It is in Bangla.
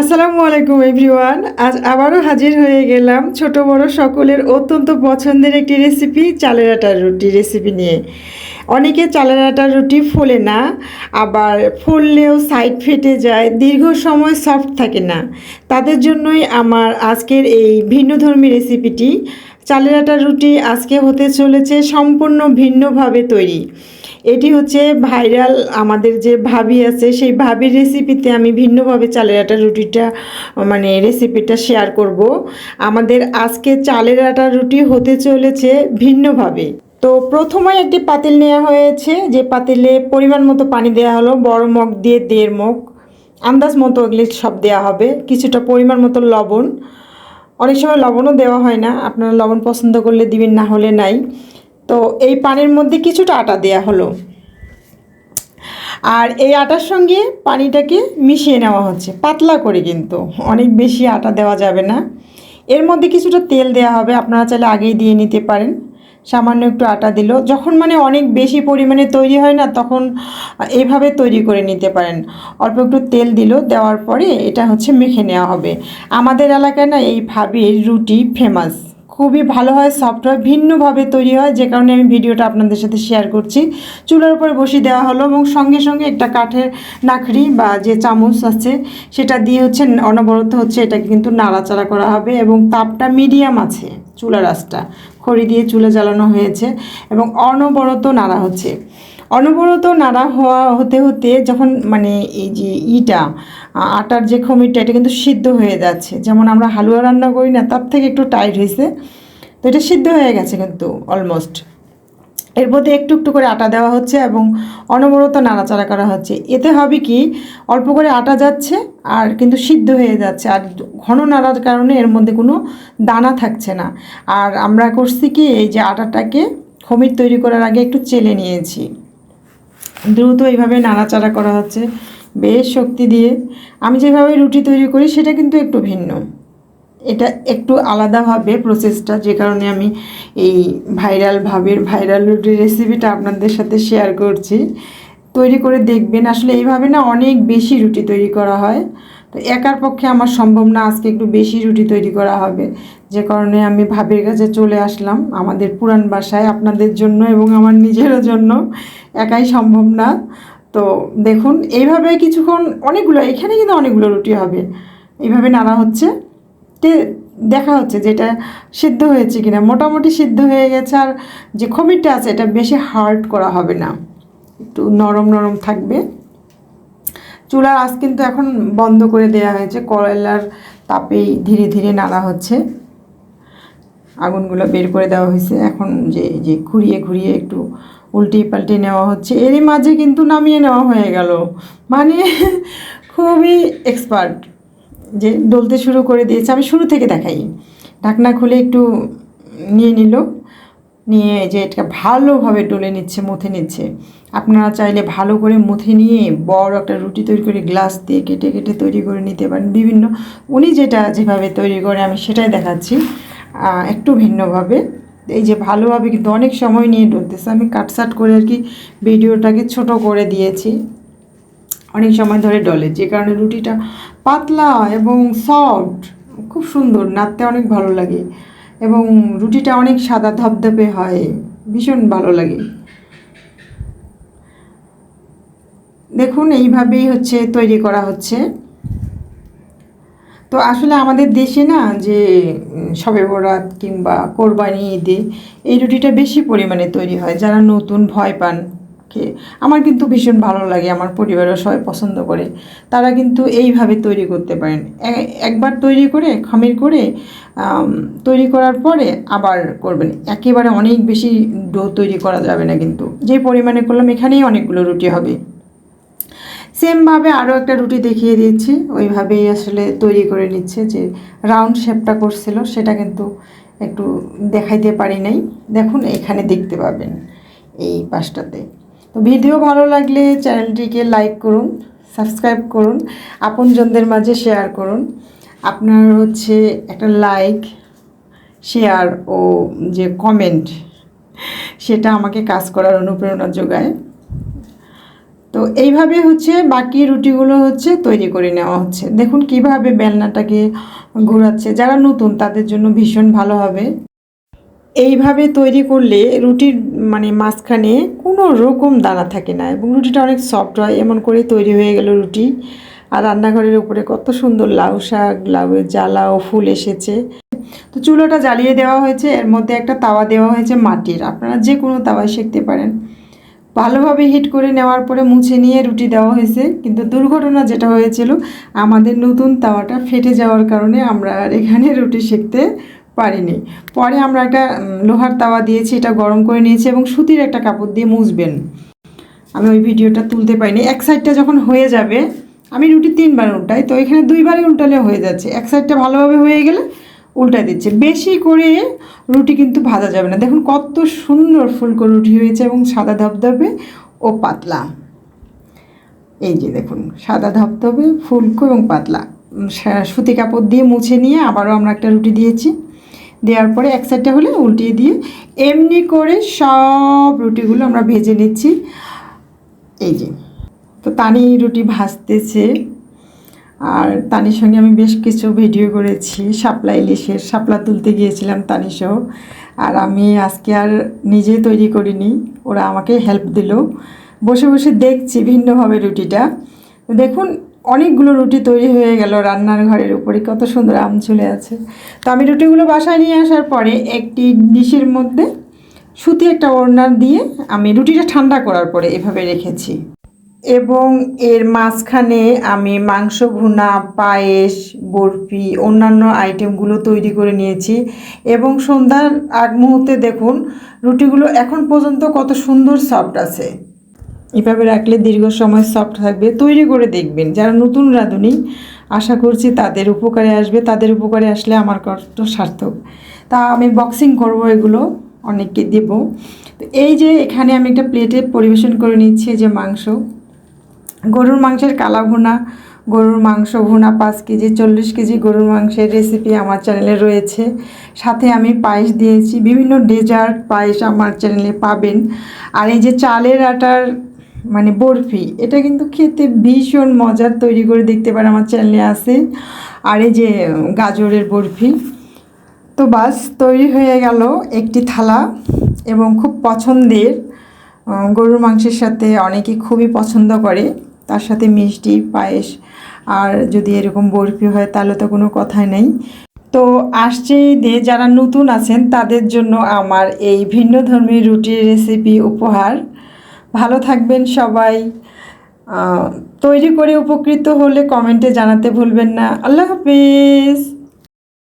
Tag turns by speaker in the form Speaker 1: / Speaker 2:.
Speaker 1: আসসালামু আলাইকুম, এভরিওয়ান। আজ আবারও হাজির হয়ে গেলাম ছোট বড় সকলের অত্যন্ত পছন্দের একটি রেসিপি, চালের আটার রুটি রেসিপি নিয়ে। অনেকে চালের আটার রুটি ফোলে না, আবার ফুললেও সাইড ফেটে যায়, দীর্ঘ সময় সফট থাকে না। তাদের জন্যই আমার আজকের এই ভিন্নধর্মী রেসিপিটি। চালের আটার রুটি আজকে হতে চলেছে সম্পূর্ণ ভিন্নভাবে তৈরি। এটি হচ্ছে ভাইরাল আমাদের যে ভাবি আছে, সেই ভাবির রেসিপিতে আমি ভিন্নভাবে চালের আটার রুটিটা মানে রেসিপিটা শেয়ার করব। আমাদের আজকে চালের আটার রুটি হতে চলেছে ভিন্নভাবে। তো প্রথমে একটি পাতিল নেওয়া হয়েছে, যে পাতিলে পরিমাণ মতো পানি দেওয়া হলো, বড় মগ দিয়ে দেড় মগ। আন্দাজ মতো এগুলি সব দেওয়া হবে, কিছুটা পরিমাণ মতো লবণ। অনেক সময় লবণও দেওয়া হয় না, আপনারা লবণ পছন্দ করলে দিবেন, না হলে নাই। তো এই পানির মধ্যে কিছুটা আটা দেয়া হলো। আর এই আটার সঙ্গে পানিটাকে মিশিয়ে নেওয়া হচ্ছে, পাতলা করে কিন্তু। অনেক বেশি আটা দেওয়া যাবে না। এর মধ্যে কিছুটা তেল দেওয়া হবে, আপনারা চাইলে আগেই দিয়ে নিতে পারেন। সামান্য একটু আটা দিল। যখন মানে অনেক বেশি পরিমাণে তৈরি হয় না, তখন এইভাবে তৈরি করে নিতে পারেন। অল্প একটু তেল দিল, দেওয়ার পরে এটা হচ্ছে মেখে নেওয়া হবে। আমাদের এলাকায় না এই ভাবির রুটি ফেমাস খুবই ভালো হয় সফট হয় ভিন্নভাবে তৈরি হয়, যে কারণে আমি ভিডিওটা আপনাদের সাথে শেয়ার করছি। চুলার উপরে বসিয়ে দেওয়া হলো এবং সঙ্গে সঙ্গে একটা কাঠের নাখড়ি বা যে চামচ আছে, সেটা দিয়ে হচ্ছে অনবরত হচ্ছে এটাকে কিন্তু নাড়াচাড়া করা হবে এবং তাপটা মিডিয়াম আছে চুলার আঁচটা। খড়ি দিয়ে চুলা জ্বালানো হয়েছে এবং অনবরত নাড়া হচ্ছে। অনবরত নাড়া হওয়া হতে হতে যখন মানে এই যে ইটা আটার যে খমিরটা, এটা কিন্তু সিদ্ধ হয়ে যাচ্ছে। যেমন আমরা হালুয়া রান্না করি না, তার থেকে একটু টাইট হয়েছে। তো এটা সিদ্ধ হয়ে গেছে কিন্তু অলমোস্ট এর মধ্যে একটু একটু করে আটা দেওয়া হচ্ছে এবং অনবরত নাড়াচাড়া করা হচ্ছে। এতে হবে কি, অল্প করে আটা যাচ্ছে আর কিন্তু সিদ্ধ হয়ে যাচ্ছে। আর ঘন নাড়ার কারণে এর মধ্যে কোনো দানা থাকছে না। আর আমরা করছি কি, এই যে আটাটাকে খমির তৈরি করার আগে একটু চেলে নিয়েছি। দ্রুত এইভাবে নাড়াচাড়া করা হচ্ছে। বেশ শক্তি দিয়ে। আমি যেভাবে রুটি তৈরি করি, সেটা কিন্তু একটু ভিন্ন। এটা একটু আলাদা হবে প্রসেসটা যে কারণে আমি এই ভাইরাল ভাবের ভাইরাল রুটির রেসিপিটা আপনাদের সাথে শেয়ার করছি। তৈরি করে দেখবেন, আসলে এইভাবে না অনেক বেশি রুটি তৈরি করা হয়। একার পক্ষে আমার সম্ভব না, আজকে একটু বেশি রুটি তৈরি করা হবে। যে কারণে আমি ভাবের কাছে চলে আসলাম, আমাদের পুরান বাসায়, আপনাদের জন্য এবং আমার নিজেরও জন্য। একাই সম্ভব না। তো দেখুন, এইভাবে কিছুক্ষণ অনেকগুলো, এখানে কিন্তু অনেকগুলো রুটি হবে। এইভাবে নাড়া হচ্ছে। দেখা হচ্ছে যে এটা সিদ্ধ হয়েছে কিনা। মোটামুটি সিদ্ধ হয়ে গেছে আর যে খমিরটা আছে, এটা বেশি হার্ড করা হবে না। একটু নরম নরম থাকবে। চুলার আঁচ কিন্তু এখন বন্ধ করে দেওয়া হয়েছে কয়লার তাপেই ধীরে ধীরে নাড়া হচ্ছে। আগুনগুলো বের করে দেওয়া হয়েছে, এখন যে যে ঘুরিয়ে ঘুরিয়ে একটু উল্টে পাল্টে নেওয়া হচ্ছে, এরই মাঝে কিন্তু নামিয়ে নেওয়া হয়ে গেল। মানে খুবই এক্সপার্ট যে ডলতে শুরু করে দিয়েছে, আমি শুরু থেকে দেখাই। ঢাকনা খুলে একটু নিয়ে নিল। নিয়ে যে এটা ভালোভাবে ডলে নিচ্ছে, মুথে নিচ্ছে। আপনারা চাইলে ভালো করে মুথে নিয়ে বড় একটা রুটি তৈরি করে গ্লাস দিয়ে কেটে কেটে তৈরি করে নিতে পারেন। বিভিন্ন উনি যেটা যেভাবে তৈরি করে, আমি সেটাই দেখাচ্ছি। একটু ভিন্নভাবে। এই যে ভালোভাবে কিন্তু অনেক সময় নিয়ে ডলতেছে। আমি কাটসাট করে আর কি ভিডিওটাকে ছোট করে দিয়েছি। অনেক সময় ধরে ডলে, যে কারণে রুটিটা পাতলা এবং সফট, খুব সুন্দর, নাড়তে অনেক ভালো লাগে। এবং রুটিটা অনেক সাদা ধপধপে হয়। ভীষণ ভালো লাগে। দেখুন, এইভাবেই হচ্ছে তৈরি করা হচ্ছে। তো আসলে আমাদের দেশে না যে, শবে বরাত কিংবা কোরবানি ঈদে এই রুটিটা বেশি পরিমাণে তৈরি হয়। যারা নতুন ভয় পান খেয়ে আমার কিন্তু ভীষণ ভালো লাগে, আমার পরিবারও সবাই পছন্দ করে। তারা কিন্তু এইভাবে তৈরি করতে পারেন। একবার তৈরি করে, খামির করে তৈরি করার পরে আবার করবেন। একেবারে অনেক বেশি ডো তৈরি করা যাবে না কিন্তু। যে পরিমাণে করলাম, এখানেই অনেকগুলো রুটি হবে। সেমভাবে আরও একটা রুটি দেখিয়ে দিয়েছি। ওইভাবেই আসলে তৈরি করে নিচ্ছে যে রাউন্ড শেপটা করছিল, সেটা কিন্তু একটু দেখাইতে পারি নাই। দেখুন, এখানে দেখতে পাবেন এই পাশটাতে। তো ভিডিও ভালো লাগলে চ্যানেলটিকে লাইক করুন, সাবস্ক্রাইব করুন, আপনজনদের মাঝে শেয়ার করুন। আপনার হচ্ছে একটা লাইক, শেয়ার ও যে কমেন্ট, সেটা আমাকে কাজ করার অনুপ্রেরণা যোগায়। তো এইভাবে হচ্ছে বাকি রুটিগুলো হচ্ছে তৈরি করে নেওয়া হচ্ছে। দেখুন কীভাবে বেলনাটাকে ঘোরাচ্ছে। যারা নতুন, তাদের জন্য ভীষণ ভালো হবে। এইভাবে তৈরি করলে রুটির মানে মাঝখানে কোনো রকম দানা থাকে না এবং রুটিটা অনেক সফট হয়। এমন করে তৈরি হয়ে গেল রুটি। আর রান্নাঘরের উপরে কত সুন্দর লাউ শাক, লাউয়ের জ্বালা ও ফুল এসেছে। তো চুলোটা জ্বালিয়ে দেওয়া হয়েছে। এর মধ্যে একটা তাওয়া দেওয়া হয়েছে মাটির। আপনারা যে কোনো তাওয়ায় শিখতে পারেন। ভালোভাবে হিট করে নেওয়ার পরে মুছে নিয়ে রুটি দেওয়া হয়েছে। কিন্তু দুর্ঘটনা যেটা হয়েছিল, আমাদের নতুন তাওয়াটা ফেটে যাওয়ার কারণে আমরা আর এখানে রুটি সেঁকতে পারিনি। পরে আমরা একটা লোহার তাওয়া দিয়েছি, এটা গরম করে নিয়েছি এবং সুতির একটা কাপড় দিয়ে মুছবেন। আমি ওই ভিডিওটা তুলতে পারিনি। এক সাইডটা যখন হয়ে যাবে, আমি রুটি তিনবার উল্টাই, তো এখানে দুইবারই উল্টালে হয়ে যাচ্ছে। এক সাইডটা ভালোভাবে হয়ে গেলে উল্টা দিচ্ছে। বেশি করে রুটি কিন্তু ভাজা যাবে না। দেখুন কত সুন্দর ফুলকো রুটি হয়েছে এবং সাদা ধবধবে ও পাতলা। এই যে দেখুন, সাদা ধবধবে ফুলকো এবং পাতলা। সুতি কাপড় দিয়ে মুছে নিয়ে আবারও আমরা একটা রুটি দিয়েছি। দেওয়ার পরে এক সাইডটা হলে উল্টিয়ে দিয়ে এমনি করে সব রুটিগুলো আমরা ভেজে নিচ্ছি। এই যে, তো তানি রুটি ভাজতেছে। আর তানির সঙ্গে আমি বেশ কিছু ভিডিও করেছি, শাপলা ইলিশের, শাপলা তুলতে গিয়েছিলাম তানি সহ। আর আমি আজকে আর নিজে তৈরি করিনি, ওরা আমাকে হেল্প দিল। বসে বসে দেখছি ভিন্নভাবে রুটিটা। দেখুন অনেকগুলো রুটি তৈরি হয়ে গেল রান্নার ঘরের উপরে, কত সুন্দর আম চলে আছে। তো আমি রুটিগুলো বাসায় নিয়ে আসার পরে একটি ডিশের মধ্যে সুতি একটা ওড়নার দিয়ে আমি রুটিটা ঠান্ডা করার পরে এভাবে রেখেছি। এবং এর মাঝখানে আমি মাংস ভুনা, পায়েস, বরফি, অন্যান্য আইটেমগুলো তৈরি করে নিয়েছি। এবং সন্ধ্যার আগ মুহূর্তে দেখুন, রুটিগুলো এখন পর্যন্ত কত সুন্দর সফট আছে। এভাবে রাখলে দীর্ঘ সময় সফট থাকবে। তৈরি করে দেখবেন। যারা নতুন রাঁধুনি, আশা করছি তাদের উপকারে আসবে। তাদের উপকারে আসলে আমার কষ্ট সার্থক। তা আমি বক্সিং করব এগুলো, অনেককে দেব। তো এই যে এখানে আমি একটা প্লেটে পরিবেশন করে নিচ্ছি যে মাংস। গরুর মাংসের কালা ভুনা, গরুর মাংস ভুনা পাঁচ কেজি, চল্লিশ কেজি গরুর মাংসের রেসিপি আমার চ্যানেলে রয়েছে। সাথে আমি পায়েস দিয়েছি। বিভিন্ন ডেজার্ট পায়েস আমার চ্যানেলে পাবেন। আর এই যে চালের আটার মানে বরফি, এটা কিন্তু খেতে ভীষণ মজার, তৈরি করে দেখতে পারে আমার চ্যানেলে আছে। আর এই যে গাজরের বরফি, তো বাস তৈরি হয়ে গেল একটি থালা এবং খুব পছন্দের গরুর মাংসের সাথে অনেকে খুবই পছন্দ করে, তার সাথে মিষ্টি, পায়েস, আর যদি এরকম বরফি হয় তাহলে তো কোনো কথাই নেই। তো আসছে ঈদে যারা নতুন আছেন তাদের জন্য আমার এই ভিন্ন ধর্মী রুটির রেসিপি উপহার। ভালো থাকবেন সবাই। তৈরি করে উপকৃত হলে কমেন্টে জানাতে ভুলবেন না। আল্লাহ হাফিজ।